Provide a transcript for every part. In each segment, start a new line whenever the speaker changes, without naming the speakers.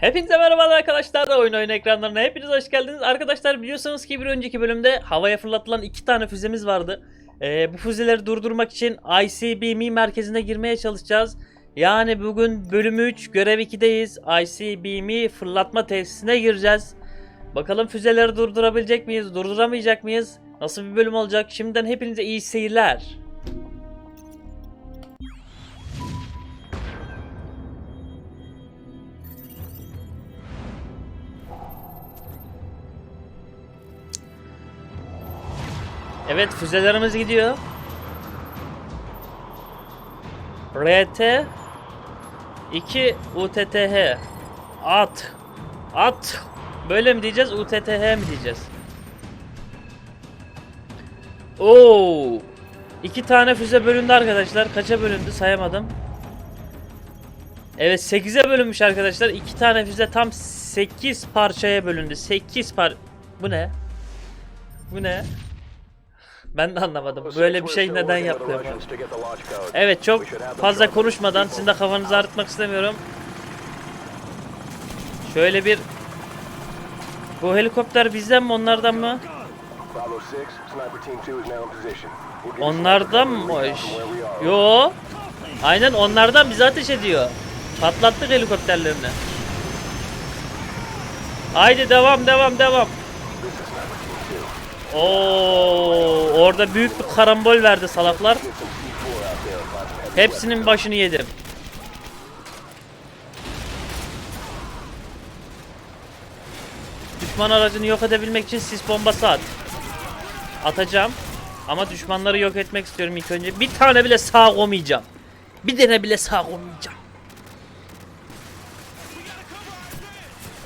Hepinize merhabalar arkadaşlar. Oyun oyun ekranlarına hepiniz hoş geldiniz. Arkadaşlar biliyorsunuz ki bir önceki bölümde havaya fırlatılan iki tane füzemiz vardı. Ee, bu füzeleri durdurmak için ICBM merkezine girmeye çalışacağız. Yani bugün bölüm 3 görev 2'deyiz. ICBM fırlatma tesisine gireceğiz. Bakalım füzeleri durdurabilecek miyiz? Durduramayacak mıyız? Nasıl bir bölüm olacak? Şimdiden hepinize iyi seyirler. Evet füzelerimiz gidiyor. RT 2 UTTH At At Böyle mi diyeceğiz UTTH mi diyeceğiz? Oo İki tane füze bölündü arkadaşlar. Kaça bölündü sayamadım. Evet 8'e bölünmüş arkadaşlar. İki tane füze tam 8 parçaya bölündü. 8 par... Bu ne? Bu ne? Ben de anlamadım. Böyle bir şey neden yapıyor bu? Evet çok fazla konuşmadan sizin de kafanızı ağrıtmak istemiyorum. Şöyle bir Bu helikopter bizden mi onlardan mı? Onlardan mı? Yo. Aynen onlardan bize ateş ediyor. Patlattık helikopterlerini. Haydi devam devam devam. Oo, orada büyük bir karambol verdi salaklar. Hepsinin başını yedim. Düşman aracını yok edebilmek için sis bombası at. Atacağım. Ama düşmanları yok etmek istiyorum ilk önce. Bir tane bile sağ koymayacağım. Bir tane bile sağ koymayacağım.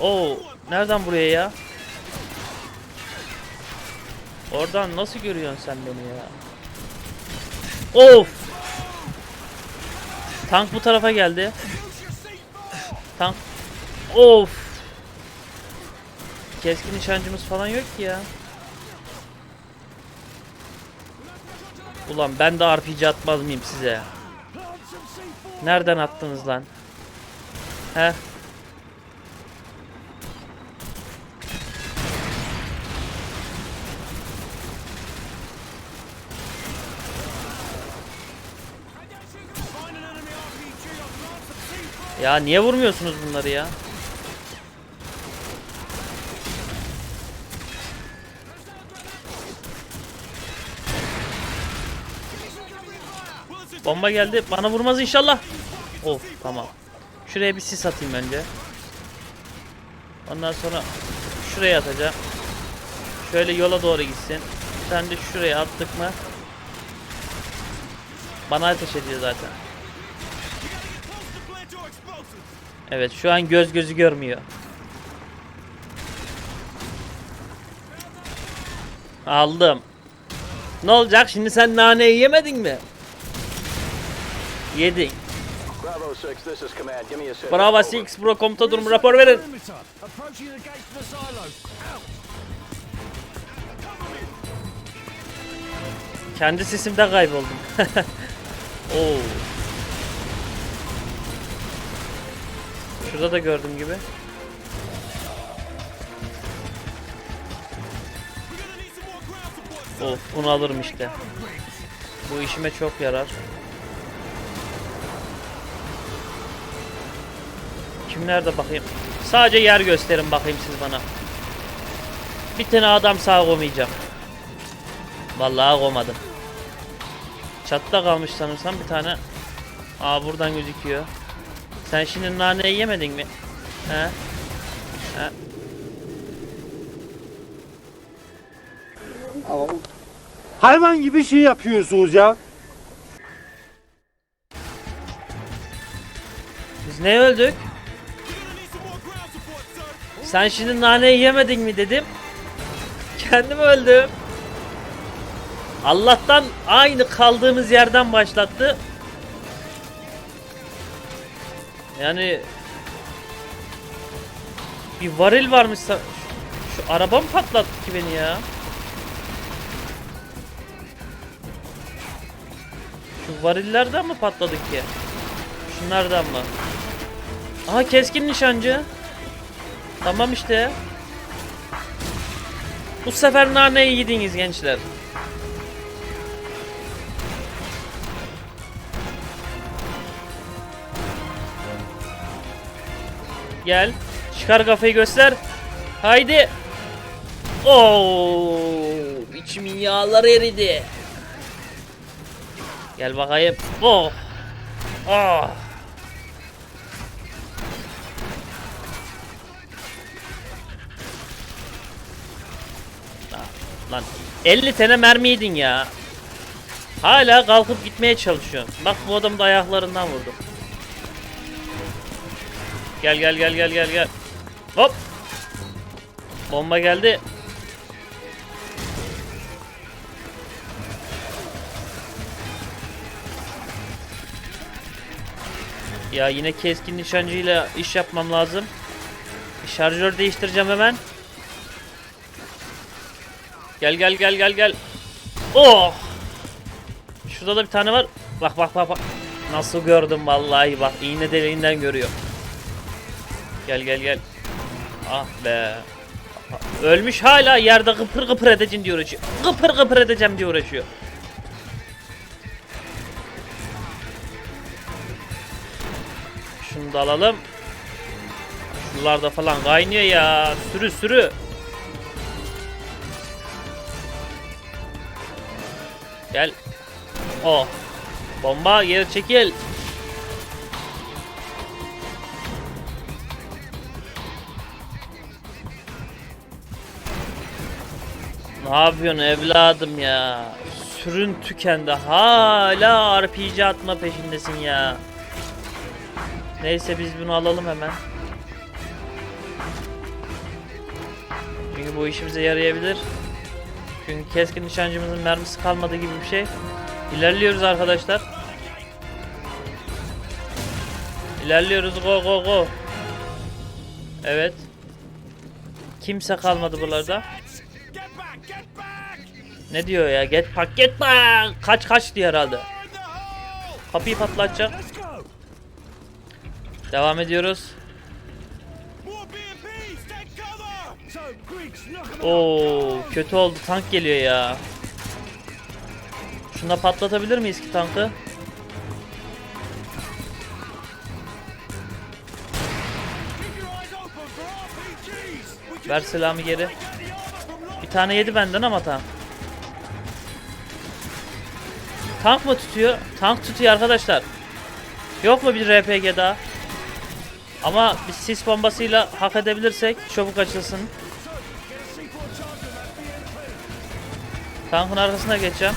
Oo, nereden buraya ya? Oradan nasıl görüyorsun sen beni ya? Of! Tank bu tarafa geldi. Tank. Of! Keskin nişancımız falan yok ki ya. Ulan ben de RPG atmaz mıyım size? Nereden attınız lan? He? Ya niye vurmuyorsunuz bunları ya? Bomba geldi. Bana vurmaz inşallah. Of tamam. Şuraya bir sis atayım önce. Ondan sonra şuraya atacağım. Şöyle yola doğru gitsin. Sen de şuraya attık mı? Bana ateş ediyor zaten. Evet şu an göz gözü görmüyor. Aldım. Ne olacak şimdi sen naneyi yemedin mi? Yedin. Bravo 6 Bro komuta durumu rapor verin. Kendi sesimde kayboldum. Oo. Şurada da gördüğüm gibi. Of bunu alırım işte. Bu işime çok yarar. Kim nerede bakayım? Sadece yer gösterin bakayım siz bana. Bir tane adam sağ koymayacağım. Vallahi koymadım. Çatta kalmış sanırsam bir tane. Aa buradan gözüküyor. Sen şimdi naneyi yemedin mi? He? He?
Hayvan gibi şey yapıyorsunuz ya.
Biz ne öldük? Sen şimdi naneyi yemedin mi dedim. Kendim öldüm. Allah'tan aynı kaldığımız yerden başlattı. Yani bir varil varmış. Şu, şu araba mı patlattı ki beni ya? Şu varillerden mi patladık ki? Şunlardan mı? Aha keskin nişancı. Tamam işte. Bu sefer naneyi yediniz gençler. Gel. Çıkar kafayı göster. Haydi. Oo, içimin yağları eridi. Gel bakayım. Oh. Ah. Lan 50 tane mermi yedin ya. Hala kalkıp gitmeye çalışıyorsun. Bak bu adam da ayaklarından vurdu. Gel gel gel gel gel gel. Hop. Bomba geldi. Ya yine keskin nişancıyla iş yapmam lazım. Şarjör değiştireceğim hemen. Gel gel gel gel gel. Oh! Şurada da bir tane var. Bak bak bak bak. Nasıl gördüm vallahi bak iğne deliğinden görüyor. Gel gel gel. Ah be. Ölmüş hala yerde kıpır kıpır edeceğim diye uğraşıyor. Kıpır kıpır edeceğim diye uğraşıyor. Şunu da alalım. Şuralarda falan kaynıyor ya. Sürü sürü. Gel. Oh. Bomba geri çekil. Ne yapıyorsun evladım ya? Sürün tükendi. Hala RPG atma peşindesin ya. Neyse biz bunu alalım hemen. Çünkü bu işimize yarayabilir. Çünkü keskin nişancımızın mermisi kalmadı gibi bir şey. İlerliyoruz arkadaşlar. İlerliyoruz go go go. Evet. Kimse kalmadı buralarda. Ne diyor ya? Get back get back. Kaç kaç diyor herhalde. Kapıyı patlatacak. Devam ediyoruz. Oo kötü oldu. Tank geliyor ya. Şuna patlatabilir miyiz ki tankı? Ver silahımı geri. Bir tane yedi benden ama tank. Tank mı tutuyor? Tank tutuyor arkadaşlar. Yok mu bir RPG daha? Ama bir sis bombasıyla hak edebilirsek çabuk açılsın. Tankın arkasına geçeceğim.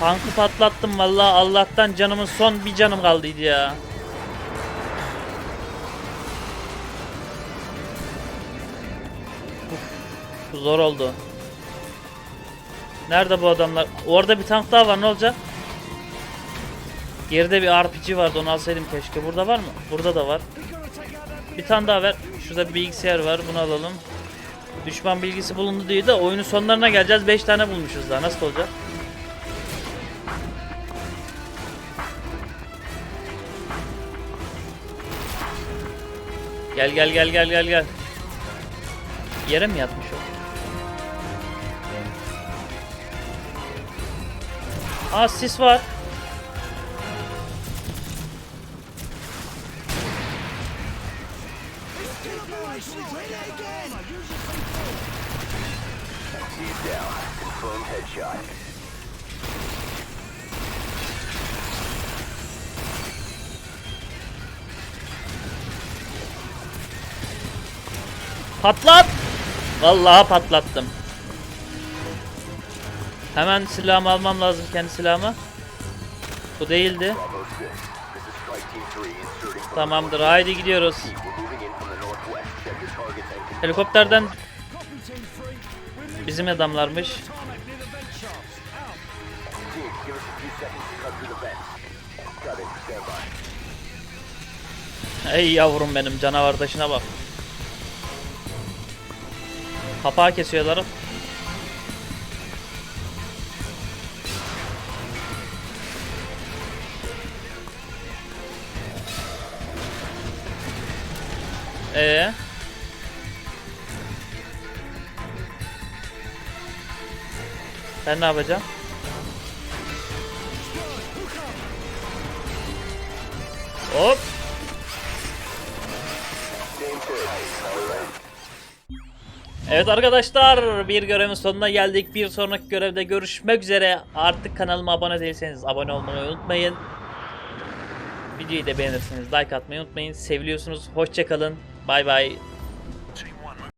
Tankı patlattım vallahi Allah'tan canımın son bir canım kaldıydı ya. Uf, zor oldu. Nerede bu adamlar? Orada bir tank daha var ne olacak? Geride bir RPG vardı onu alsaydım keşke. Burada var mı? Burada da var. Bir tane daha ver. Şurada bir bilgisayar var bunu alalım. Düşman bilgisi bulundu diye de oyunun sonlarına geleceğiz. 5 tane bulmuşuz daha. Nasıl olacak? Gel gel gel gel gel gel. Yere mi yatmış o? Aa sis var. Patlat! Vallahi patlattım. Hemen silahımı almam lazım kendi silahımı. Bu değildi. Tamamdır haydi gidiyoruz. Helikopterden bizim adamlarmış. Ey yavrum benim canavardaşına bak. Kapağı kesiyorlar. Ee? Ben ne yapacağım? Hop. Evet arkadaşlar bir görevin sonuna geldik. Bir sonraki görevde görüşmek üzere. Artık kanalıma abone değilseniz abone olmayı unutmayın. Videoyu da beğenirseniz like atmayı unutmayın. Seviliyorsunuz. Hoşçakalın. Bye bye.